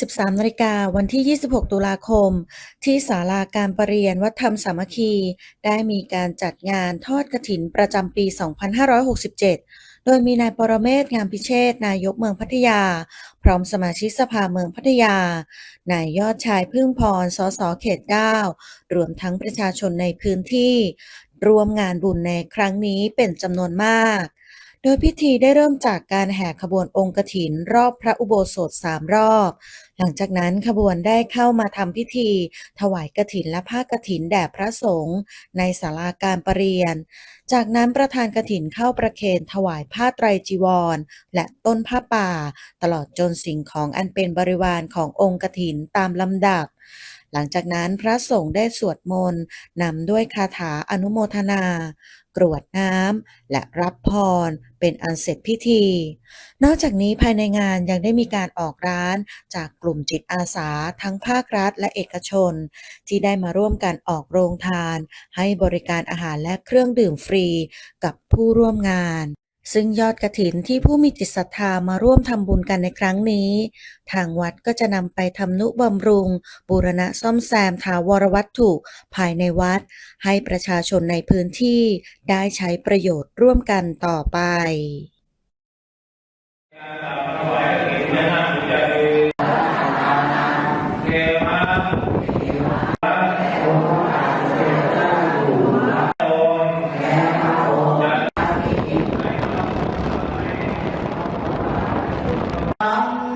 13นาฬิกาวันที่ 26 ตุลาคม ที่ศาลาการประเรียนวัดธรรมสามัคคี ได้มีการจัดงานทอดกฐินประจำปี 2567 โดยมีนายปรเมศงามพิเชษนายกเมืองพัทยา พร้อมสมาชิกสภาเมืองพัทยา นายยอดชายพึ่งพรสสเขต 9 รวมทั้งประชาชนในพื้นที่ ร่วมงานบุญในครั้งนี้เป็นจำนวนมาก โดยพิธีได้เริ่มจากการแห่ขบวนองค์กฐินรอบพระอุโบสถสามรอบ หลังจากนั้นขบวนได้เข้ามาทำพิธี ถวายกฐินและผ้ากฐินแด่พระสงฆ์ในศาลาการประเรียน จากนั้นประธานกฐินเข้าประเคนถวายผ้าไตรจีวร และต้นผ้าป่า ตลอดจนสิ่งของอันเป็นบริวารขององค์กฐินตามลำดับ หลังจากนั้นพระสงฆ์ได้สวดมนต์นำด้วยคาถาอนุโมทนากรวดน้ำและรับพรเป็นอันเสร็จพิธี นอกจากนี้ภายในงานยังได้มีการออกร้านจากกลุ่มจิตอาสาทั้งภาครัฐและเอกชน ที่ได้มาร่วมกันออกโรงทาน ให้บริการอาหารและเครื่องดื่มฟรีกับผู้ร่วมงาน ซึ่งยอดกระถินที่ผู้มีจิตศรัทธามาร่วมทำบุญกันในครั้งนี้ ทางวัดก็จะนำไปทำนุบำรุง บูรณะซ่อมแซมถาวรวัตถุภายในวัด ให้ประชาชนในพื้นที่ได้ใช้ประโยชน์ร่วมกันต่อไป สั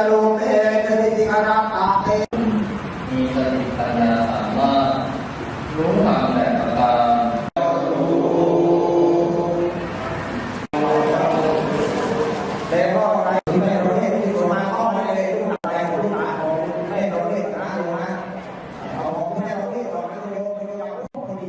มจโลเมจติติกรัตตาเต มีสติปัญญาสามารถรู้ทางแต่ประการ เลโกไรไม่รู้เห็นที่สุมาข้อไม่เลยทุกอะไรทุกอย่างไม่รู้เห็นนะดูนะเอาของไม่รู้เห็นหรอกนะโยมไม่รู้อย่างพอดี